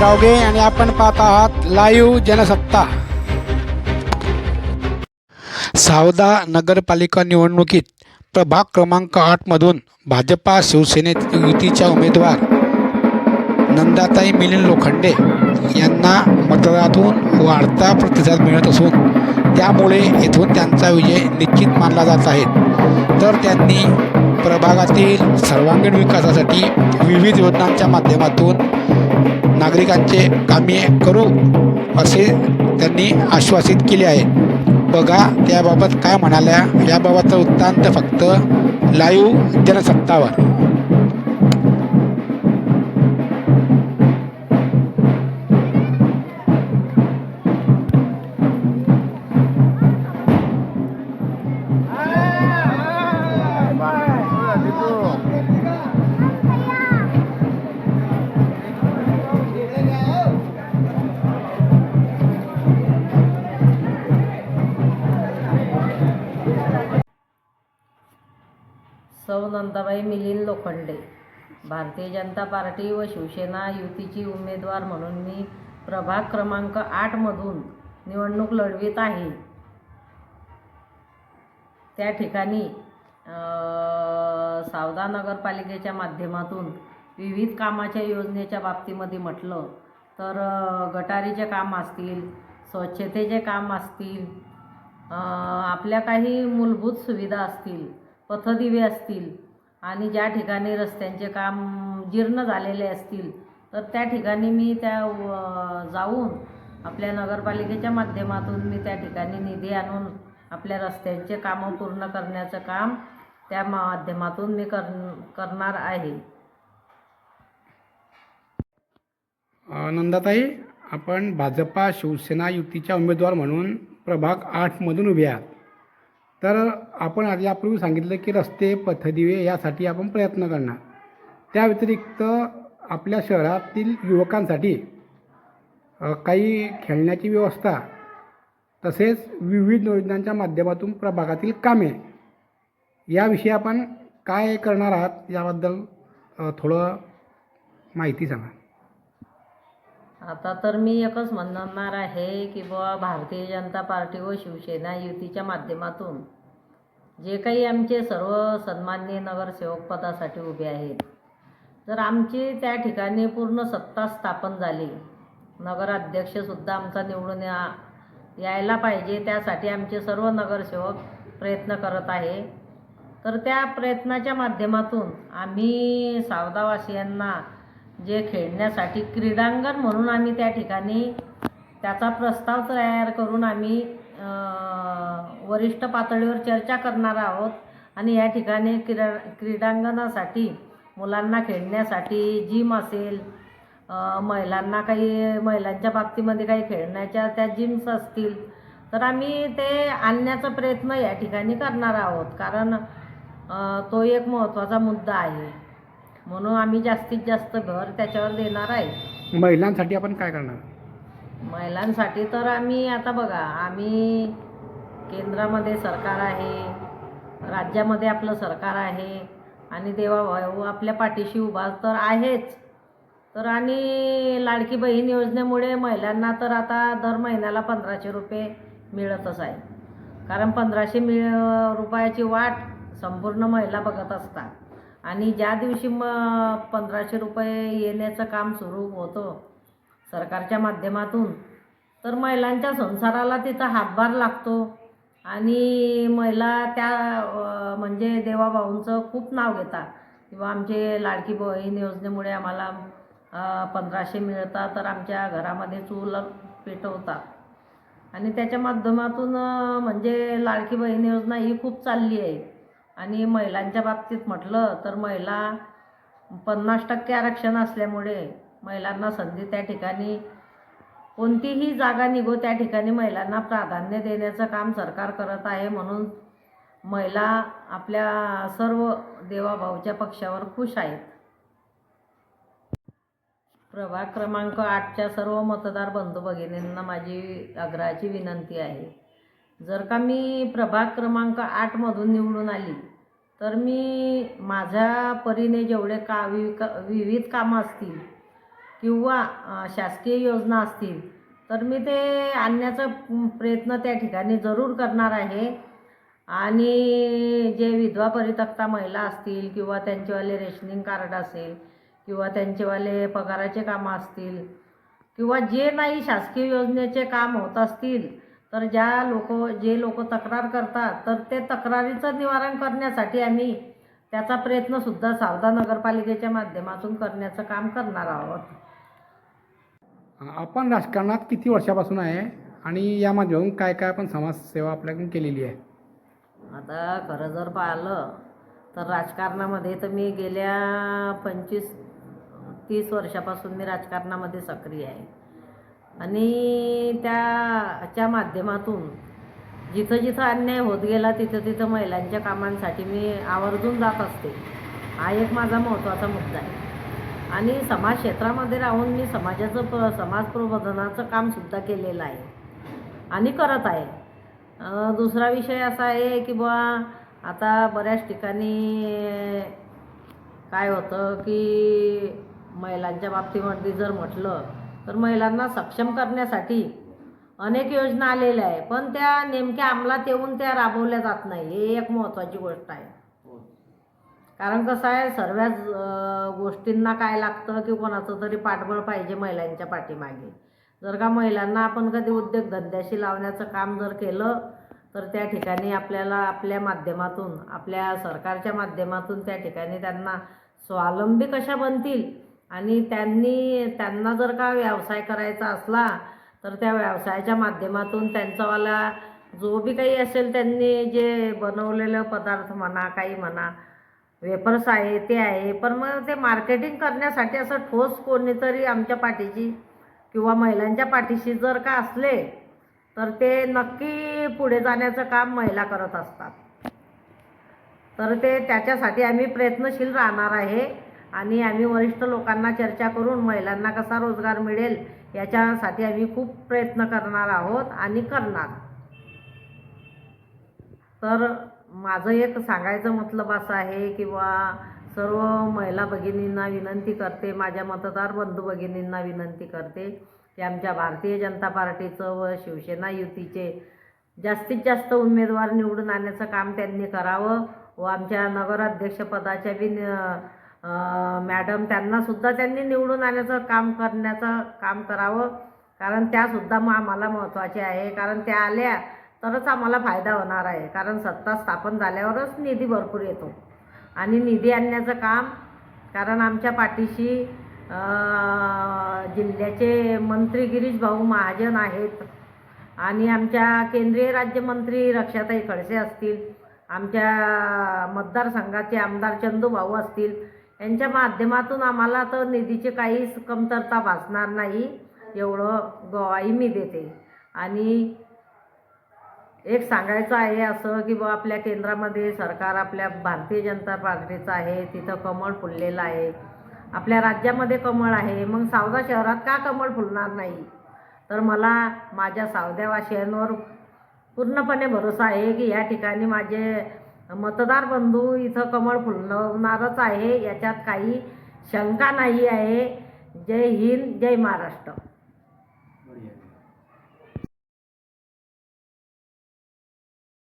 रावगे आणि आपण पाहत आहात लाईव्ह जनसत्ता. सावदा नगरपालिका निवडणुकीत प्रभाग क्रमांक आठमधून भाजपा शिवसेनेत युतीच्या उमेदवार नंदाताई मिलिंद लोखंडे यांना मतदारातून वाढता प्रतिसाद मिळत असून त्यामुळे येथून त्यांचा विजय निश्चित मानला जात आहे. तर त्यांनी प्रभागातील सर्वांगीण विकासासाठी विविध योजनांच्या माध्यमातून नागरिकांचे कामे करू असे त्यांनी आश्वासित केले आहे. बघा त्याबाबत काय म्हणाल्या याबाबतचा वृत्तांत फक्त लाईव्ह जनसत्तावर. सौ नंदाबाई मिलिंद लोखंडे. भारतीय जनता पार्टी व शिवसेना युतीची उमेदवार म्हणून मी प्रभाग क्रमांक आठमधून निवडणूक लढवित आहे. त्या ठिकाणी सावदा नगरपालिकेच्या माध्यमातून विविध कामाच्या योजनेच्या बाबतीमध्ये म्हटलं तर गटारीचे काम असतील स्वच्छतेचे काम असतील आपल्या काही मूलभूत सुविधा असतील पथदिवे असतील आणि ज्या ठिकाणी रस्त्यांचे काम जीर्ण झालेले असतील तर त्या ठिकाणी मी त्या व- जाऊन आपल्या नगरपालिकेच्या माध्यमातून मी त्या ठिकाणी निधी आणून आपल्या रस्त्यांचे कामं पूर्ण करण्याचं काम त्या माध्यमातून मी कर करणार आहे. आनंदाताई नंदाताई आपण भाजपा शिवसेना युतीच्या उमेदवार म्हणून प्रभाग आठमधून उभे आहात. तर आपण आधी यापूर्वी सांगितलं की रस्ते पथदिवे यासाठी आपण प्रयत्न करणार. त्या व्यतिरिक्त आपल्या शहरातील युवकांसाठी काही खेळण्याची व्यवस्था तसेच विविध योजनांच्या माध्यमातून प्रभागातील कामे याविषयी आपण काय करणार आहात याबद्दल थोडं माहिती सांगा. आता तर मी एकच म्हणणार आहे की बुवा भारतीय जनता पार्टी व शिवसेना युतीच्या माध्यमातून जे काही आमचे सर्व सन्माननीय नगरसेवकपदासाठी उभे आहेत. जर आमची त्या ठिकाणी पूर्ण सत्ता स्थापन झाली. नगराध्यक्षसुद्धा आमचा निवडून या यायला पाहिजे त्यासाठी आमचे सर्व नगरसेवक प्रयत्न करत आहे. तर त्या प्रयत्नाच्या माध्यमातून आम्ही सावदावासियांना जे खेळण्यासाठी क्रीडांगण म्हणून आम्ही त्या ठिकाणी त्याचा प्रस्ताव तयार करून आम्ही वरिष्ठ पातळीवर चर्चा करणार आहोत. आणि या ठिकाणी क्रीडा क्रीडांगणासाठी मुलांना खेळण्यासाठी जिम असेल महिलांना काही महिलांच्या बाबतीमध्ये काही खेळण्याच्या त्या जिम्स असतील तर आम्ही ते आणण्याचा प्रयत्न या ठिकाणी करणार आहोत. कारण तो एक महत्त्वाचा मुद्दा आहे. म्हणून आम्ही जास्तीत जास्त भर त्याच्यावर देणार आहे. महिलांसाठी आपण काय करणार? महिलांसाठी तर आम्ही आता बघा आम्ही केंद्रामध्ये सरकार आहे राज्यामध्ये आपलं सरकार आहे आणि देवाभाऊ आपल्या पाठीशी उभा तर आहेच. तर आणि लाडकी बहीण योजनेमुळे महिलांना तर आता दर महिन्याला पंधराशे रुपये मिळतच आहे. कारण पंधराशे मिळ रुपयाची वाट संपूर्ण महिला बघत असतात. आणि ज्या दिवशी मग पंधराशे रुपये येण्याचं काम सुरू होतं सरकारच्या माध्यमातून. तर महिलांच्या संसाराला तिथं हातभार लागतो. आणि महिला त्या म्हणजे देवाभाऊंचं खूप नाव घेतात. किंवा आमचे लाडकी बहीण योजनेमुळे आम्हाला पंधराशे मिळतात तर आमच्या घरामध्ये चूल पेटवतात. आणि त्याच्या माध्यमातून म्हणजे लाडकी बहीण योजना ही खूप चालली आहे. आणि महिलांच्या बाबतीत म्हटलं तर महिला पन्नास टक्के आरक्षण असल्यामुळे महिलांना संधी त्या ठिकाणी कोणतीही जागा निघो त्या ठिकाणी महिलांना प्राधान्य देण्याचं काम सरकार करत आहे म्हणून महिला आपल्या सर्व देवाभाऊच्या पक्षावर खुश आहेत. प्रभाग क्रमांक आठच्या सर्व मतदार बंधू भगिनींना माझी आग्रहाची विनंती आहे. जर का मी प्रभाग क्रमांक आठमधून निवडून आली तर मी माझ्या परीने जेवढे का विविध कामं असतील किंवा शासकीय योजना असतील तर मी ते आणण्याचा प्रयत्न त्या ठिकाणी जरूर करणार आहे. आणि जे विधवा परितक्ता महिला असतील किंवा त्यांचेवाले रेशनिंग कार्ड असेल किंवा त्यांचेवाले पगाराचे कामं असतील किंवा जे नाही शासकीय योजनेचे काम होत असतील तर ज्या लोक जे लोक तक्रार करतात तर ते तक्रारीचं निवारण करण्यासाठी आम्ही त्याचा प्रयत्नसुद्धा सावदा नगरपालिकेच्या माध्यमातून करण्याचं काम करणार आहोत. आपण राजकारणात किती वर्षापासून आहे आणि या माध्यमातून काय काय आपण समाजसेवा आपल्याकडून केलेली आहे? आता खरं जर पाहिलं तर राजकारणामध्ये तर मी गेल्या पंचवीस तीस वर्षापासून मी राजकारणामध्ये सक्रिय आहे. आणि त्याच्या माध्यमातून जिथं जिथं अन्याय होत गेला तिथं तिथं महिलांच्या कामांसाठी मी आवर्जून जात असते. हा एक माझा महत्त्वाचा मुद्दा आहे. आणि समाज क्षेत्रामध्ये राहून मी समाजाचं प समाज प्रबोधनाचं कामसुद्धा केलेलं आहे. आणि करत आहे. दुसरा विषय असा आहे की बुवा आता बऱ्याच ठिकाणी काय होतं की महिलांच्या बाबतीमध्ये जर म्हटलं तर महिलांना सक्षम करण्यासाठी अनेक योजना आलेल्या आहे पण त्या नेमक्या अंमलात येऊन त्या राबवल्या जात नाही. हे एक महत्त्वाची गोष्ट आहे. कारण कसं आहे सर्वच गोष्टींना काय लागतं की कोणाचं तरी पाठबळ पाहिजे महिलांच्या पाठीमागे. जर का महिलांना आपण कधी उद्योगधंद्याशी लावण्याचं काम जर केलं तर त्या ठिकाणी आपल्याला आपल्या माध्यमातून आपल्या सरकारच्या माध्यमातून त्या ठिकाणी त्यांना स्वावलंबी कशा बनतील आणि त्यांनी त्यांना जर का व्यवसाय करायचा असला तर त्या व्यवसायाच्या माध्यमातून त्यांचावाला जो बी काही असेल त्यांनी जे बनवलेलं पदार्थ म्हणा काही म्हणा वेपर्स आहे ते आहे. पण मग ते मार्केटिंग करण्यासाठी असं ठोस कोणीतरी आमच्या पाठीशी किंवा महिलांच्या पाठीशी जर का असले तर ते नक्की पुढे जाण्याचं काम महिला करत असतात. तर ते त्याच्यासाठी आम्ही प्रयत्नशील राहणार आहे आणि आम्ही वरिष्ठ लोकांना चर्चा करून महिलांना कसा रोजगार मिळेल याच्यासाठी आम्ही खूप प्रयत्न करणार आहोत आणि करणार. तर माझं एक सांगायचं मतलब असं आहे की बा सर्व महिला भगिनींना विनंती करते माझ्या मतदार बंधू भगिनींना विनंती करते की आमच्या भारतीय जनता पार्टीचं व शिवसेना युतीचे जास्तीत जास्त उमेदवार निवडून आणण्याचं काम त्यांनी करावं व आमच्या नगराध्यक्षपदाच्या बी मॅडम त्यांनासुद्धा त्यांनी निवडून आणण्याचं काम करण्याचं काम करावं. कारण त्यासुद्धा मग आम्हाला महत्त्वाचे आहे. कारण त्या आल्या तरच आम्हाला फायदा होणार आहे. कारण सत्ता स्थापन झाल्यावरच निधी भरपूर येतो. आणि निधी आणण्याचं काम कारण आमच्या पाठीशी जिल्ह्याचे मंत्री गिरीश भाऊ महाजन आहेत. आणि आमच्या केंद्रीय राज्यमंत्री रक्षाताई खडसे असतील. आमच्या मतदारसंघाचे आमदार चंदू भाऊ असतील. यांच्या माध्यमातून आम्हाला तर निधीची काहीच कमतरता भासणार नाही. एवढं गवाही मी देते. आणि एक सांगायचं आहे असं की बा आपल्या केंद्रामध्ये सरकार आपल्या भारतीय जनता पार्टीचं आहे तिथं कमळ फुललेलं आहे. आपल्या राज्यामध्ये कमळ आहे. मग सावदा शहरात का कमळ फुलणार नाही? तर मला माझ्या सावद्यावासियांवर पूर्णपणे भरोसा आहे की या ठिकाणी माझे मतदार बंधू इथं कमळ फुलवणारच आहे. याच्यात काही शंका नाही आहे. जय हिंद जय महाराष्ट्र.